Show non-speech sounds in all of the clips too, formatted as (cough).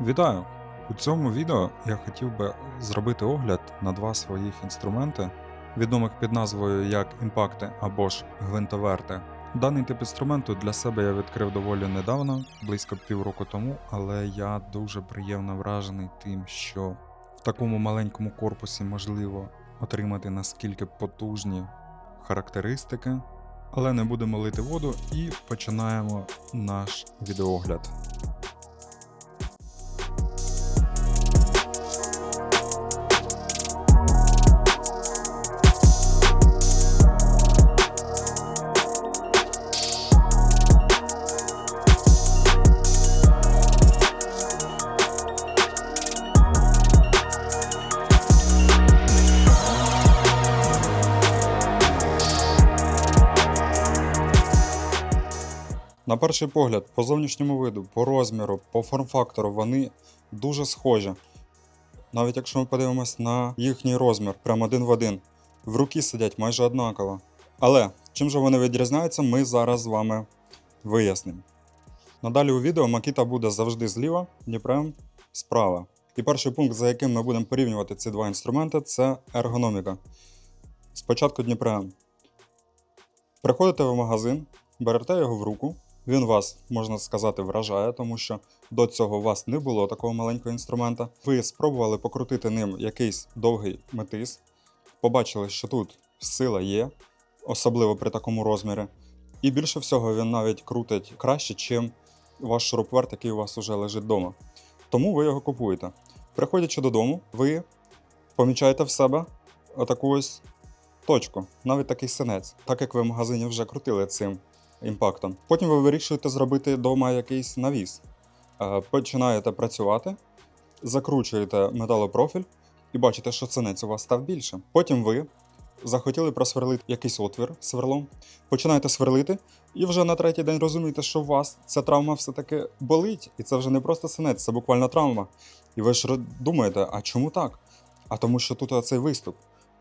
Вітаю! У цьому відео я хотів би зробити огляд на два своїх інструменти, відомих під назвою як імпакти або ж гвинтоверти. Даний тип інструменту для себе я відкрив доволі недавно, близько півроку тому, але я дуже приємно вражений тим, що в такому маленькому корпусі можливо отримати наскільки потужні характеристики. Але не будемо лити воду і починаємо наш відеогляд. На перший погляд, по зовнішньому виду, по розміру, по форм-фактору вони дуже схожі. Навіть якщо ми подивимось на їхній розмір, прямо один в один, в руки сидять майже однаково. Але чим же вони відрізняються, ми зараз з вами вияснимо. Надалі у відео Макіта буде завжди зліва, Дніпрем справа. І перший пункт, за яким ми будемо порівнювати ці два інструменти, це ергономіка. Спочатку Дніпрем. Приходите в магазин, берете його в руку. Він вас, можна сказати, вражає, тому що до цього у вас не було такого маленького інструмента. Ви спробували покрутити ним якийсь довгий метис, побачили, що тут сила є, особливо при такому розмірі. І більше всього він навіть крутить краще, ніж ваш шуруповерт, який у вас вже лежить вдома. Тому ви його купуєте. Приходячи додому, ви помічаєте в себе отаку ось точку, навіть такий синець, так як ви в магазині вже крутили цим імпактом. Потім ви вирішуєте зробити вдома якийсь навіс. Е, Починаєте працювати, закручуєте металопрофіль і бачите, що цинець у вас став більше. Потім ви захотіли просверлити якийсь отвір сверлом, починаєте сверлити, і вже на третій день розумієте, що у вас ця травма все-таки болить, і це вже не просто синець, це буквально травма. І ви ж думаєте, а чому так? А тому, що тут оцей виступ.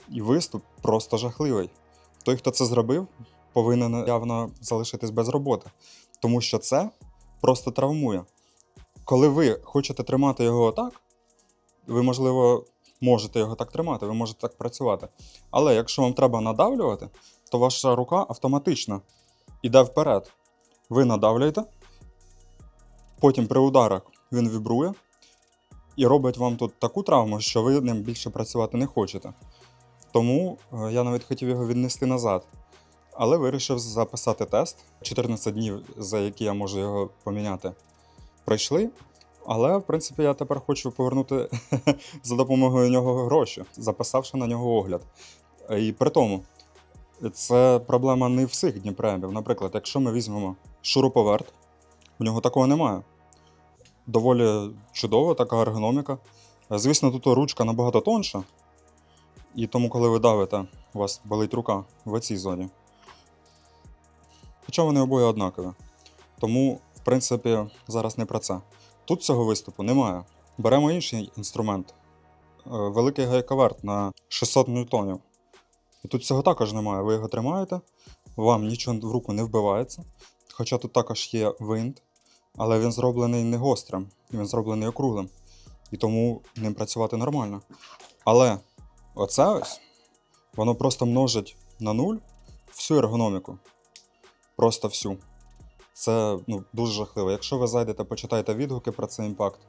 І виступ просто жахливий. Той, хто це зробив, повинен явно залишитись без роботи, тому що це просто травмує. Коли ви хочете тримати його отак, ви, можливо, можете його так тримати, ви можете так працювати. Але якщо вам треба надавлювати, то ваша рука автоматично йде вперед. Ви надавлюєте, потім при ударах він вібрує і робить вам тут таку травму, що ви ним більше працювати не хочете. Тому е, я навіть хотів його віднести назад. Але вирішив записати тест. 14 днів, за які я можу його поміняти, пройшли. Але, в принципі, я тепер хочу повернути (laughs) за допомогою нього гроші, записавши на нього огляд. І при тому, це проблема не всіх Дніпремів. Наприклад, якщо ми візьмемо шуруповерт, в нього такого немає. Доволі чудова така ергономіка. Звісно, тут ручка набагато тонша, і тому, коли ви давите, у вас болить рука в цій зоні. Хоча вони обоє однакові. Тому, в принципі, зараз не про це. Тут цього виступу немає. Беремо інший інструмент. Е, Великий гайковерт на 600 ньютонів. І тут цього також немає. Ви його тримаєте, вам нічого в руку не вбивається. Хоча тут також є винт, але він зроблений не гострим, він зроблений округлим. І тому ним працювати нормально. Але оце ось, воно просто множить на нуль всю ергономіку. Просто всю. Це ну, дуже жахливо. Якщо ви зайдете, почитайте відгуки про цей імпакт,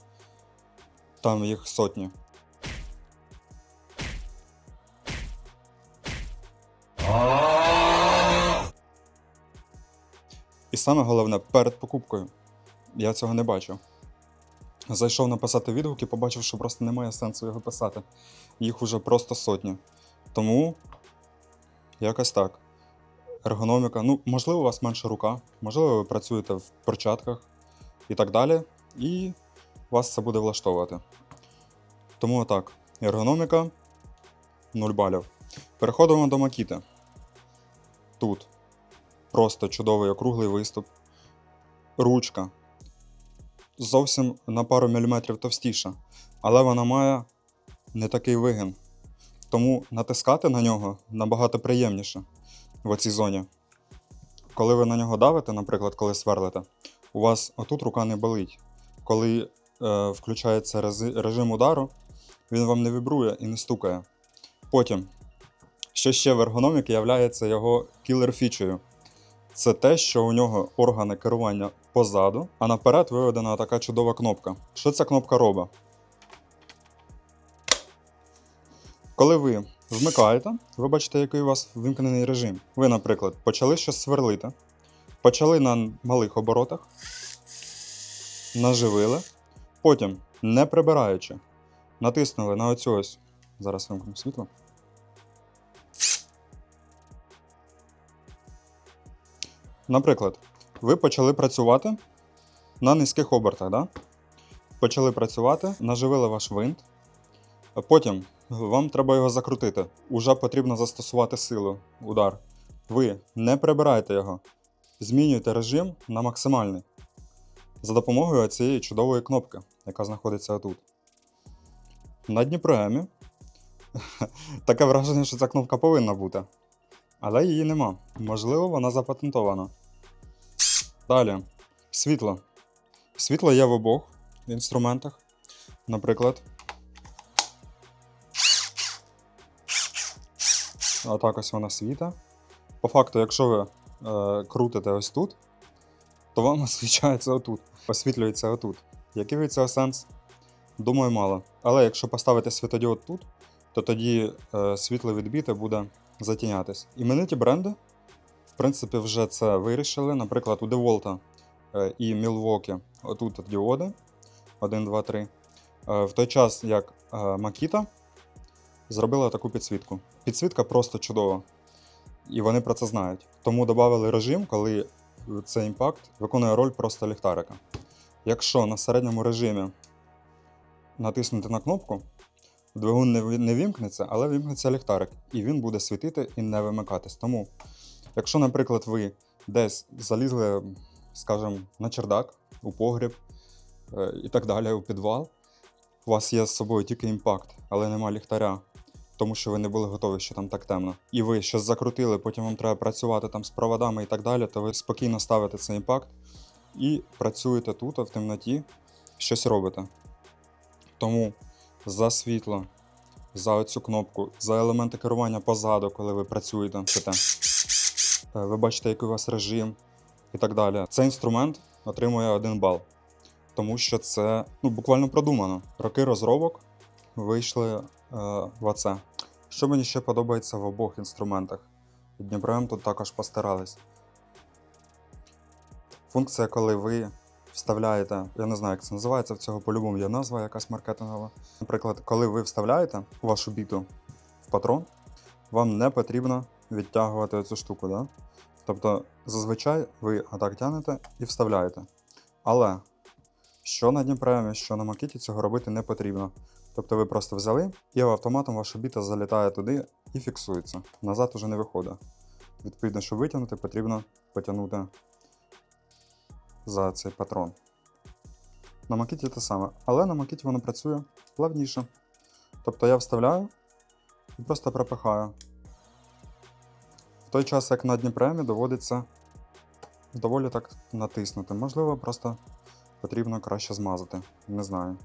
там їх сотні. І саме головне, перед покупкою. Я цього не бачив. Зайшов написати відгуки, побачив, що просто немає сенсу його писати. Їх уже просто сотні. Тому якось так. Ергономіка. Ну, можливо, у вас менша рука, можливо, ви працюєте в перчатках і так далі. І вас це буде влаштовувати. Тому отак. Ергономіка 0 балів. Переходимо до макіти. Тут просто чудовий округлий виступ. Ручка. Зовсім на пару міліметрів товстіша. Але вона має не такий вигин. Тому натискати на нього набагато приємніше в цій зоні. Коли ви на нього давите, наприклад, коли сверлите, у вас отут рука не болить. Коли е, включається режим удару, він вам не вібрує і не стукає. Потім, що ще в ергономіки являється його кілер-фічею. Це те, що у нього органи керування позаду, а наперед виведена така чудова кнопка. Що ця кнопка робить? Коли ви вмикаєте, ви бачите, який у вас вимкнений режим. Ви, наприклад, почали щось сверлити, почали на малих оборотах, наживили, потім, не прибираючи, натиснули на оцю ось. Зараз вимкну світло. Наприклад, ви почали працювати на низьких обертах, да? почали працювати, наживили ваш винт, потім вам треба його закрутити. Уже потрібно застосувати силу, удар. Ви не прибираєте його, змінюєте режим на максимальний за допомогою цієї чудової кнопки, яка знаходиться отут. На Дніпроемі (laughs) таке враження, що ця кнопка повинна бути. Але її нема. Можливо, вона запатентована. Далі. Світло. Світло є в обох інструментах. Наприклад. Отак ось вона світа. По факту, якщо ви е, крутите ось тут, то вам (laughs) освічається отут, освітлюється отут. Який від цього сенс? Думаю, мало. Але якщо поставити світодіод тут, то тоді е, світло відбіте буде затінятись. Імениті бренди, в принципі, вже це вирішили. Наприклад, у DeWalt е, і Milwaukee отут діоди 1, 2, 3. Е, в той час, як е, Makita зробила таку підсвітку. Підсвітка просто чудова. І вони про це знають. Тому додали режим, коли цей імпакт виконує роль просто ліхтарика. Якщо на середньому режимі натиснути на кнопку, двигун не, вімкнеться, але вімкнеться ліхтарик, і він буде світити і не вимикатись. Тому, якщо, наприклад, ви десь залізли, скажімо, на чердак, у погріб е, і так далі, у підвал, у вас є з собою тільки імпакт, але нема ліхтаря, тому що ви не були готові, що там так темно. І ви щось закрутили, потім вам треба працювати там з проводами і так далі, то ви спокійно ставите цей імпакт і працюєте тут, в темноті, щось робите. Тому за світло, за оцю кнопку, за елементи керування позаду, коли ви працюєте, це Е, ви бачите, який у вас режим і так далі. Цей інструмент отримує один бал, тому що це ну, буквально продумано. Роки розробок вийшли в оце. Що мені ще подобається в обох інструментах? Дніпром тут також постарались. Функція, коли ви вставляєте, я не знаю, як це називається, в цього по-любому є назва якась маркетингова. Наприклад, коли ви вставляєте вашу біту в патрон, вам не потрібно відтягувати цю штуку. Да? Тобто, зазвичай ви атак тягнете і вставляєте. Але що на Дніпремі, що на Макіті, цього робити не потрібно. Тобто ви просто взяли і автоматом ваша біта залітає туди і фіксується. Назад уже не виходить. Відповідно, щоб витягнути, потрібно потягнути за цей патрон. На Макіті те саме, але на Макіті воно працює плавніше. Тобто я вставляю і просто пропихаю. В той час, як на Дніпремі, доводиться доволі так натиснути. Можливо, просто потрібно краще змазати. Не знаю.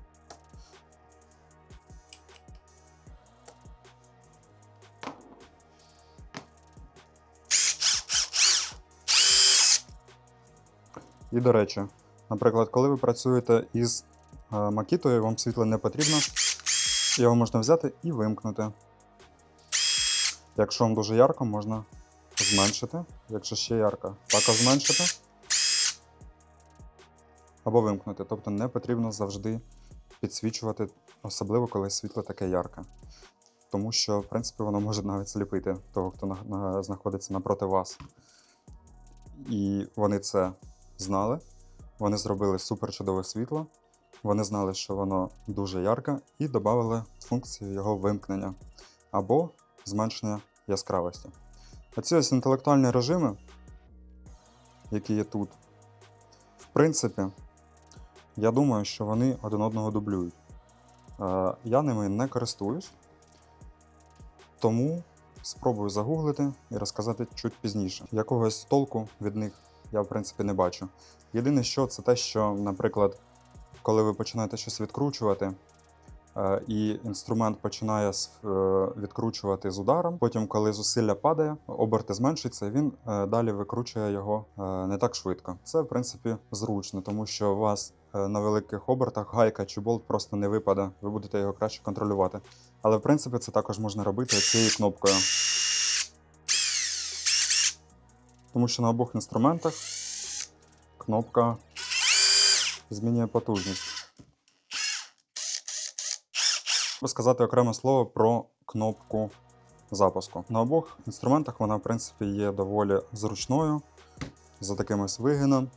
До речі, наприклад, коли ви працюєте із е, макітою, вам світло не потрібно, його можна взяти і вимкнути. Якщо вам дуже ярко, можна зменшити. Якщо ще ярко, також зменшити. Або вимкнути. Тобто не потрібно завжди підсвічувати, особливо коли світло таке ярке. Тому що, в принципі, воно може навіть сліпити того, хто на, на, знаходиться напроти вас. І вони це знали. Вони зробили супер чудове світло. Вони знали, що воно дуже ярке, і додали функцію його вимкнення або зменшення яскравості. Оці ось інтелектуальні режими, які є тут, в принципі, я думаю, що вони один одного дублюють. Е, Я ними не користуюсь, тому спробую загуглити і розказати чуть пізніше. Якогось толку від них я, в принципі, не бачу. Єдине, що це те, що, наприклад, коли ви починаєте щось відкручувати, е, і інструмент починає е, відкручувати з ударом. Потім, коли зусилля падає, оберти зменшуються, він е, далі викручує його не так швидко. Це, в принципі, зручно, тому що у вас на великих обертах гайка чи болт просто не випаде, ви будете його краще контролювати. Але в принципі це також можна робити цією кнопкою. Тому що на обох інструментах кнопка змінює потужність. Треба сказати окреме слово про кнопку запуску. На обох інструментах вона, в принципі, є доволі зручною, за таким ось вигином,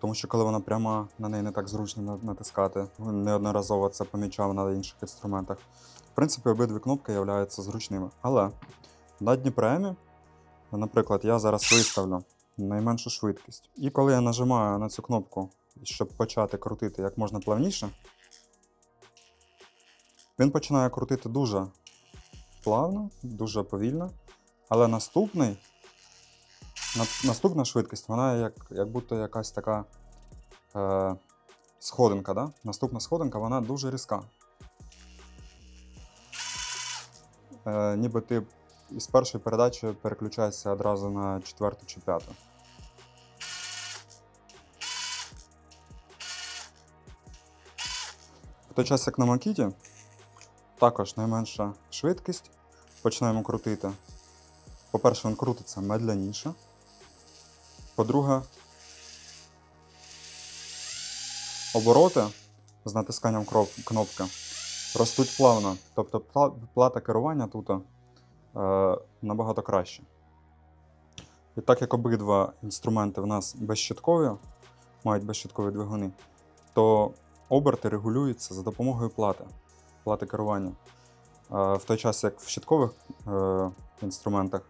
тому що коли вона пряма, на неї не так зручно натискати. Неодноразово це помічав на інших інструментах. В принципі, обидві кнопки являються зручними. Але на Дніпремі, наприклад, я зараз виставлю найменшу швидкість. І коли я нажимаю на цю кнопку, щоб почати крутити як можна плавніше, він починає крутити дуже плавно, дуже повільно. Але наступний, наступна швидкість, вона як, як будто якась така е, сходинка. Да? Наступна сходинка, вона дуже різка. Е, ніби ти із першої передачі переключаєшся одразу на четверту чи п'яту. В той час, як на Макіті, також найменша швидкість. Починаємо крутити. По-перше, він крутиться медляніше. По-друге, обороти з натисканням кнопки ростуть плавно. Тобто плата керування тут набагато краще. І так як обидва інструменти в нас безщиткові, мають безщиткові двигуни, то оберти регулюються за допомогою плати, плати керування. Е, В той час, як в щиткових е, інструментах,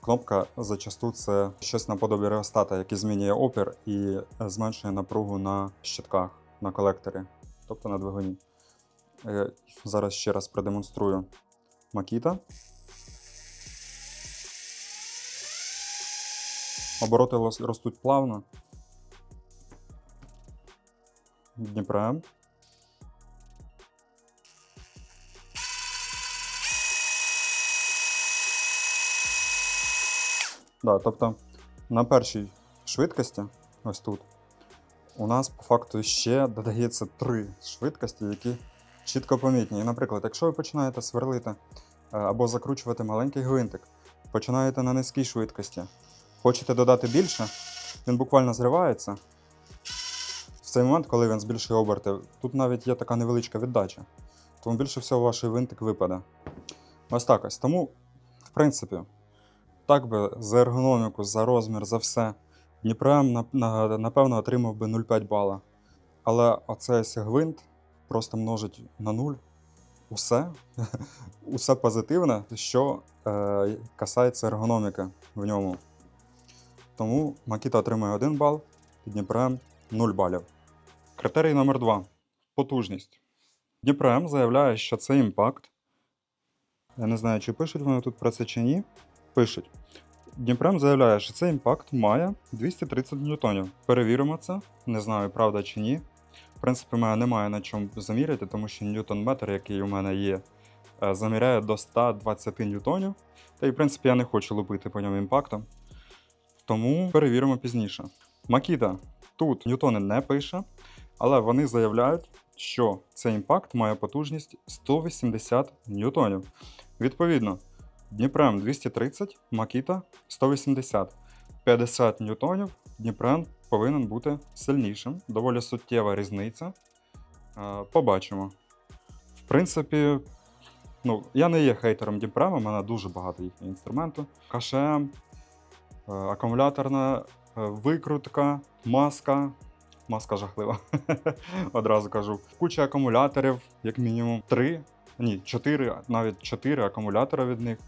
кнопка зачасту це щось наподобі реостата, який змінює опір і зменшує напругу на щитках, на колекторі, тобто на двигуні. Е, Зараз ще раз продемонструю Макіта. Обороти ростуть плавно. Дніпрем. Да, тобто на першій швидкості, ось тут, у нас по факту ще додається три швидкості, які чітко помітні. І, наприклад, якщо ви починаєте сверлити е, або закручувати маленький гвинтик, починаєте на низькій швидкості, хочете додати більше, він буквально зривається. В цей момент, коли він збільшує оберти, тут навіть є така невеличка віддача. Тому більше всього ваш гвинтик випаде. Ось так ось. Тому, в принципі, так би за ергономіку, за розмір, за все. Дніпрем, на- на- напевно, отримав би 0,5 бала. Але оцей гвинт просто множить на 0 усе, (laughs) усе позитивне, що е, касається ергономіки в ньому. Тому Макіта отримує 1 бал, Дніпрем 0 балів. Критерій номер 2 потужність. Дніпрем заявляє, що це імпакт. Я не знаю, чи пишуть вони тут про це чи ні. Пишуть. Дніпрем заявляє, що цей імпакт має 230 ньютонів. Перевіримо це. Не знаю, правда чи ні. В принципі, мене немає на чому заміряти, тому що ньютон-метр, який у мене є, е, заміряє до 120 ньютонів. Та й, в принципі, я не хочу лупити по ньому імпактом. Тому перевіримо пізніше. Макіта тут ньютони не пише, але вони заявляють, що цей імпакт має потужність 180 ньютонів. Відповідно, Дніпрем 230, Макіта 180. 50 ньютонів Дніпрем повинен бути сильнішим. Доволі суттєва різниця. Е, Побачимо. В принципі, ну, я не є хейтером Дніпрема, у мене дуже багато їхнього інструменту. КШМ, акумуляторна е, викрутка, маска. Маска жахлива. (laughs) Одразу кажу. Куча акумуляторів, як мінімум, три, ні, чотири, навіть чотири акумулятора від них.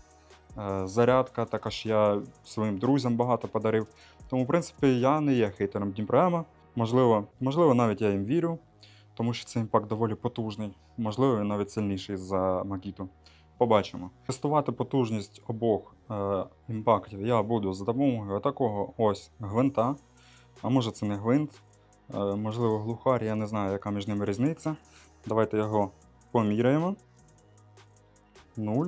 Е, Зарядка, також я своїм друзям багато подарив. Тому, в принципі, я не є хейтером Дніпрема. Можливо, можливо, навіть я їм вірю, тому що цей імпакт доволі потужний. Можливо, навіть сильніший за Макіту. Побачимо. Тестувати потужність обох е, імпактів я буду за допомогою такого ось гвинта. А може це не гвинт. е, можливо, глухар, я не знаю, яка між ними різниця. Давайте його поміряємо. 0.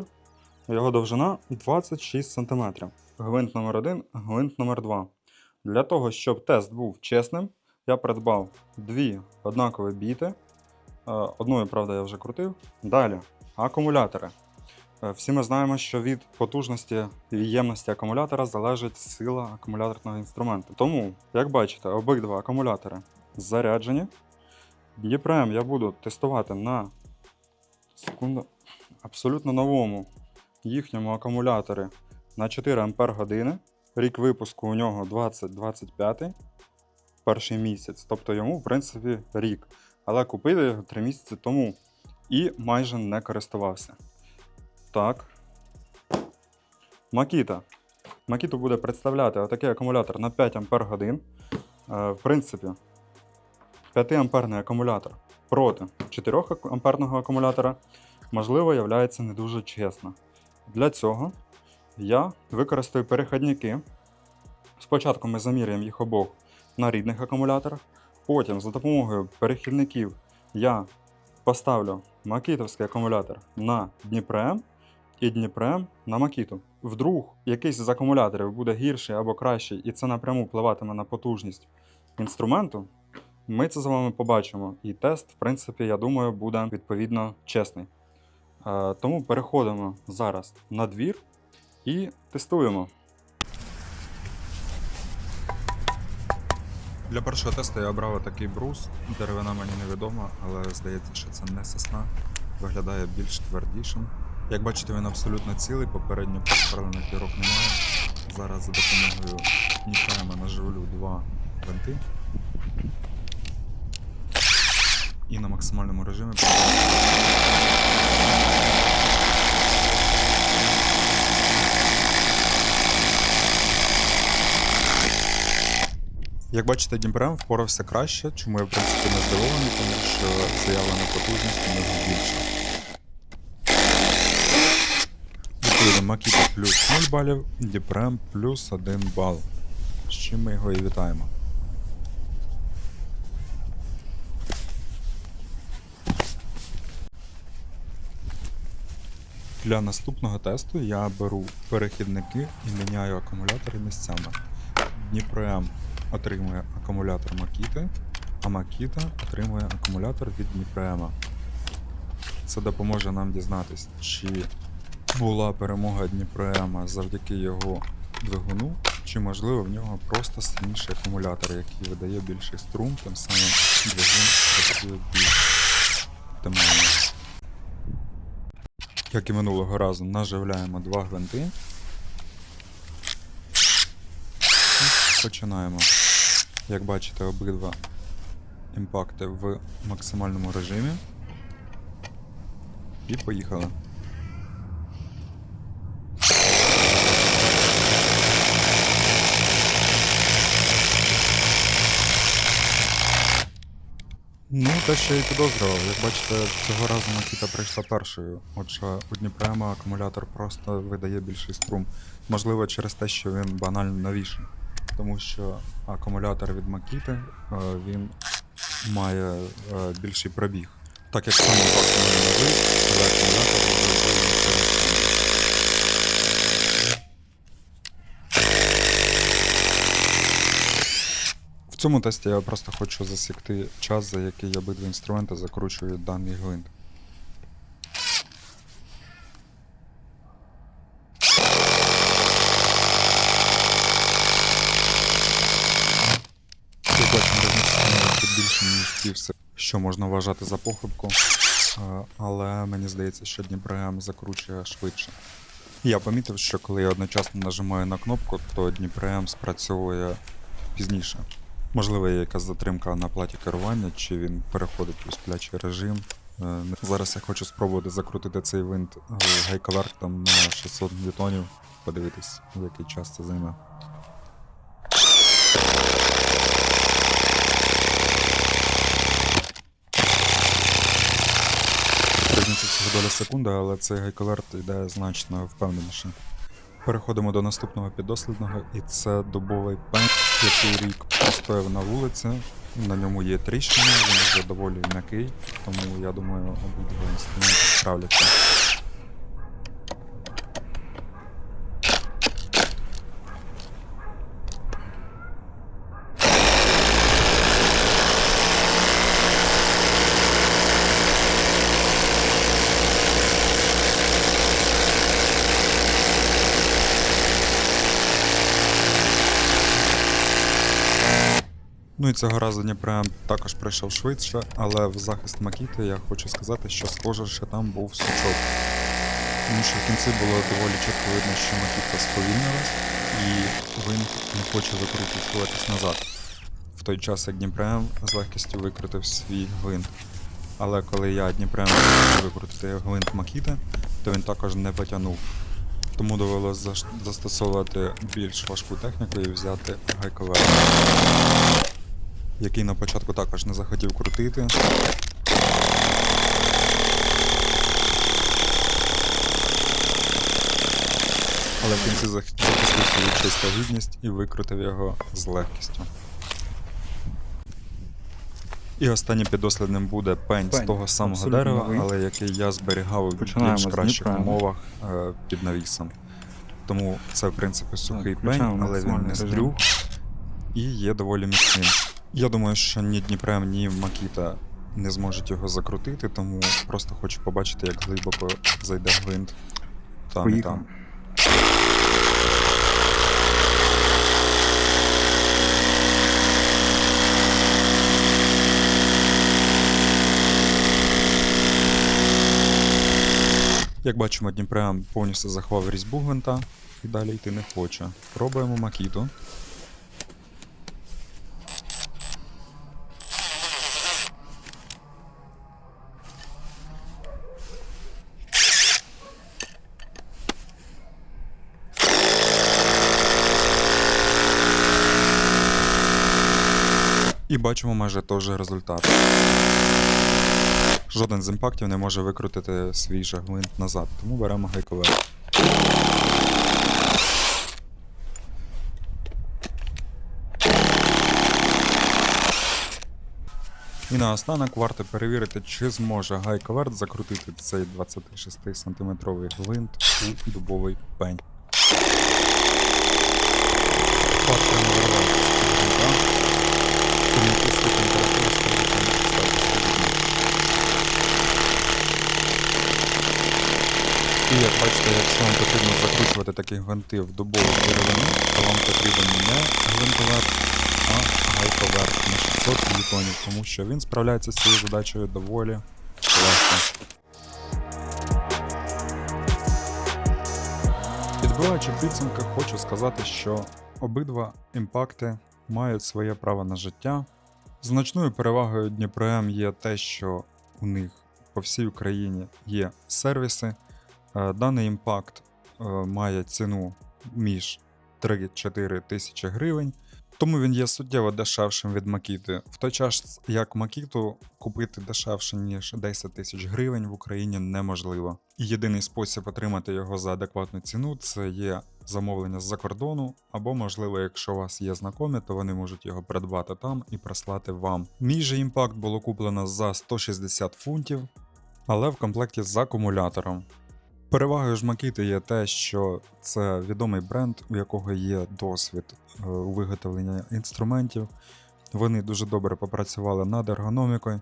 Його довжина 26 см. Гвинт номер 1 гвинт номер 2 Для того, щоб тест був чесним, я придбав дві однакові біти. Е, Одною, правда, я вже крутив. Далі, акумулятори. Е, Всі ми знаємо, що від потужності і ємності акумулятора залежить сила акумуляторного інструменту. Тому, як бачите, обидва акумулятори заряджені. Дніпрем я буду тестувати на секунду, абсолютно новому їхньому акумуляторі на 4 Ампер години. Рік випуску у нього 2025, перший місяць, тобто йому, в принципі, рік. Але купив його 3 місяці тому і майже не користувався. Так. Макіта. Макіту буде представляти отакий акумулятор на 5 Ампер годин. Е, В принципі, 5 амперний акумулятор проти 4 амперного акумулятора, можливо, являється не дуже чесно. Для цього я використаю перехідники. Спочатку ми заміряємо їх обох на рідних акумуляторах. Потім за допомогою перехідників я поставлю макітовський акумулятор на Дніпрем і Дніпрем на Макіту. Вдруг якийсь з акумуляторів буде гірший або кращий, і це напряму впливатиме на потужність інструменту. Ми це з вами побачимо. І тест, в принципі, я думаю, буде відповідно чесний. Е, Тому переходимо зараз на двір і тестуємо. Для першого тесту я обрав такий брус. Деревина мені невідома, але здається, що це не сосна. Виглядає більш твердішим. Як бачите, він абсолютно цілий, попередньо підправлених дірок немає. Зараз за допомогою Ніфрема наживлю два винти. І на максимальному режимі Як бачите, Дніпрем впорався краще, чому я в принципі не здивований, тому що заявлена потужність у нього більша. Відповідно, Макіта плюс 0 балів, Дніпрем плюс 1 бал. З чим ми його і вітаємо. Для наступного тесту я беру перехідники і міняю акумулятори місцями. Дніпрем отримує акумулятор Макіти, а Макіта отримує акумулятор від Дніпрема. Це допоможе нам дізнатись, чи була перемога Дніпрема завдяки його двигуну, чи можливо в нього просто сильніший акумулятор, який видає більший струм, тим самим двигун працює більш оптимально. Як і минулого разу, наживляємо два гвинти. І починаємо. Як бачите, обидва імпакти в максимальному режимі. І поїхали. Ну, те, що я і підозрював. Як бачите, цього разу Макіта прийшла першою. Отже, у Дніпрема акумулятор просто видає більший струм. Можливо, через те, що він банально новіший. Тому що акумулятор від Макіти е, він має е, більший пробіг. Так як сам імпакт має новий, але акумулятор вже В цьому тесті я просто хочу засікти час, за який обидві інструменти закручують даний гвинт. Все, що можна вважати за похибку. Але мені здається, що Дніпрем закручує швидше. Я помітив, що коли я одночасно нажимаю на кнопку, то Дніпрем спрацьовує пізніше. Можливо, є якась затримка на платі керування, чи він переходить у сплячий режим. Е, Зараз я хочу спробувати закрутити цей винт е, гайковертом на 600 ньютонів, подивитись, який час це займе. Різниця всього доля секунди, але цей гайковерт йде значно впевненіше. Переходимо до наступного піддослідного, і це дубовий пенк, який рік постояв на вулиці. На ньому є тріщини, він вже доволі м'який, тому я думаю, обидва інструменти справляться. Ну і цього разу Дніпрем також прийшов швидше, але в захист Макіти я хочу сказати, що схоже, що там був сучок. Тому що в кінці було доволі чітко видно, що Макіта сповільнилась і він не хоче викрутитись назад. В той час як Дніпрем з легкістю викрутив свій гвинт. Але коли я Дніпрем викрутити гвинт Макіти, то він також не потягнув. Тому довелося застосовувати більш важку техніку і взяти гайковер який на початку також не захотів крутити. Але в кінці зах- захистив свою честь та гідність і викрутив його з легкістю. І останнім підослідним буде пень, з того самого дерева, новий. але який я зберігав в більш кращих умовах е, під навісом. Тому це, в принципі, сухий пень, але він не стрюг і є доволі міцним. Я думаю, що ні Дніпрем, ні Макіта не зможуть його закрутити, тому просто хочу побачити, як глибоко зайде гвинт. Там і там. Як бачимо, Дніпрем повністю заховав різьбу гвинта і далі йти не хоче. Пробуємо Макіту. Бачимо майже той же результат. Жоден з імпактів не може викрутити свій же гвинт назад, тому беремо гайковер. І наостанок варто перевірити, чи зможе гайковерт закрутити цей 26 сантиметровий гвинт у дубовий пень. І як бачите, якщо вам потрібно закручувати такі гвинти в дубову деревину, то вам потрібен не гвинтовер, а гайковер на 600 ньютонів, тому що він справляється з цією задачею доволі легко. Підбиваючи підсумки, хочу сказати, що обидва імпакти мають своє право на життя. Значною перевагою Дніпром є те, що у них по всій Україні є сервіси. Е, Даний імпакт е, має ціну між 3-4 тисячі гривень, тому він є суттєво дешевшим від Макіти. В той час, як Макіту купити дешевше, ніж 10 тисяч гривень в Україні неможливо. І єдиний спосіб отримати його за адекватну ціну це є замовлення з-за кордону, або, можливо, якщо у вас є знайомі, то вони можуть його придбати там і прислати вам. Мій же імпакт було куплено за 160 фунтів, але в комплекті з акумулятором. Перевагою ж Макіти є те, що це відомий бренд, у якого є досвід е, у виготовленні інструментів. Вони дуже добре попрацювали над ергономікою.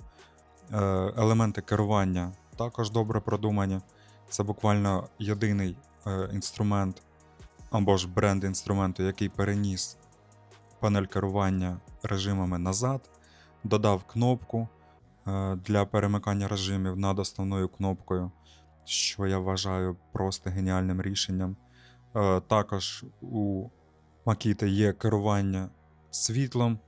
Е, Елементи керування також добре продумані. Це буквально єдиний е, інструмент або ж бренд інструменту, який переніс панель керування режимами назад, додав кнопку для перемикання режимів над основною кнопкою що я вважаю просто геніальним рішенням. Е, Також у Makita є керування світлом,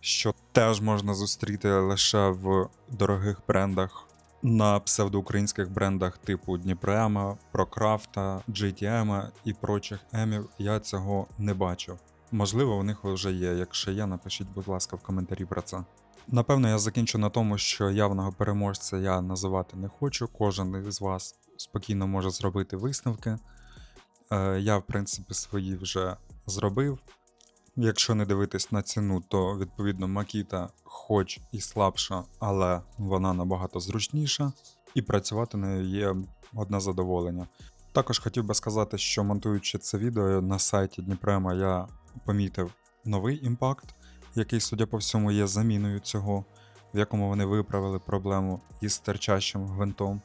що теж можна зустріти лише в дорогих брендах. На псевдоукраїнських брендах типу Дніпрема, Прокрафта, GTM і прочих емів я цього не бачив. Можливо, у них вже є. Якщо є, напишіть, будь ласка, в коментарі про це. Напевно, я закінчу на тому, що явного переможця я називати не хочу. Кожен із вас спокійно може зробити висновки. Е, Я, в принципі, свої вже зробив. Якщо не дивитись на ціну, то відповідно Makita хоч і слабша, але вона набагато зручніша, і працювати нею є одне задоволення. Також хотів би сказати, що монтуючи це відео на сайті Дніпрема, я помітив новий імпакт, який, судя по всьому, є заміною цього, в якому вони виправили проблему із терчащим гвинтом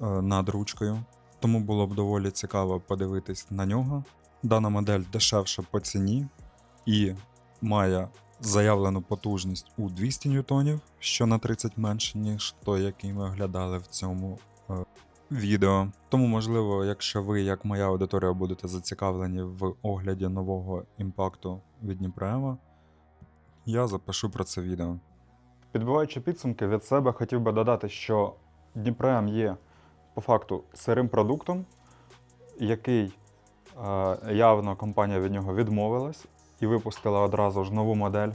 над ручкою. Тому було б доволі цікаво подивитись на нього. Дана модель дешевша по ціні і має заявлену потужність у 200 ньютонів, що на 30 менше, ніж той, який ми оглядали в цьому е, відео. Тому, можливо, якщо ви, як моя аудиторія, будете зацікавлені в огляді нового імпакту від Дніпрема, я запишу про це відео. Підбиваючи підсумки від себе, хотів би додати, що Дніпрем є по факту сирим продуктом, який е, явно компанія від нього відмовилась і випустила одразу ж нову модель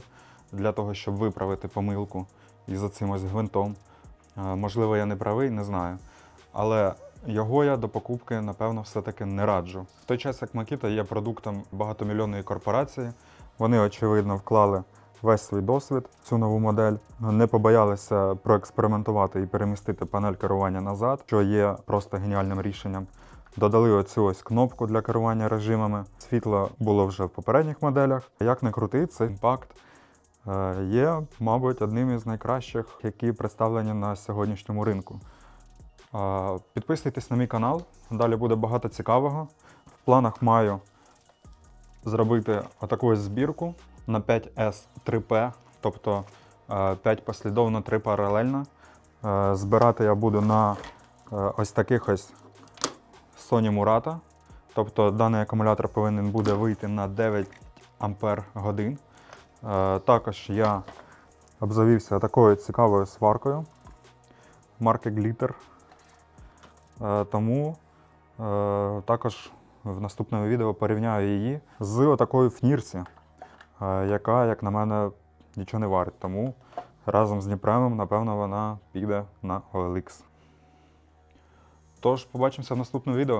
для того, щоб виправити помилку із цим ось гвинтом. Е, можливо, я не правий, не знаю. Але його я до покупки, напевно, все-таки не раджу. В той час, як Makita є продуктом багатомільйонної корпорації, вони, очевидно, вклали весь свій досвід цю нову модель, не побоялися проекспериментувати і перемістити панель керування назад, що є просто геніальним рішенням. Додали оцю ось кнопку для керування режимами. Світло було вже в попередніх моделях. Як не крути, цей імпакт е, є, мабуть, одним із найкращих, які представлені на сьогоднішньому ринку. Підписуйтесь на мій канал, далі буде багато цікавого. В планах маю зробити отаку збірку на 5S 3P, тобто 5 послідовно, 3 паралельно. Е, Збирати я буду на е, ось таких ось Sony Murata. Тобто даний акумулятор повинен буде вийти на 9 ампер годин. Е, Також я обзавівся такою цікавою сваркою марки Glitter. Е, Тому е, також в наступному відео порівняю її з отакою фнірсі, е, яка, як на мене, нічого не варить. Тому разом з Дніпремом, напевно, вона піде на OLX. Тож, побачимося в наступному відео.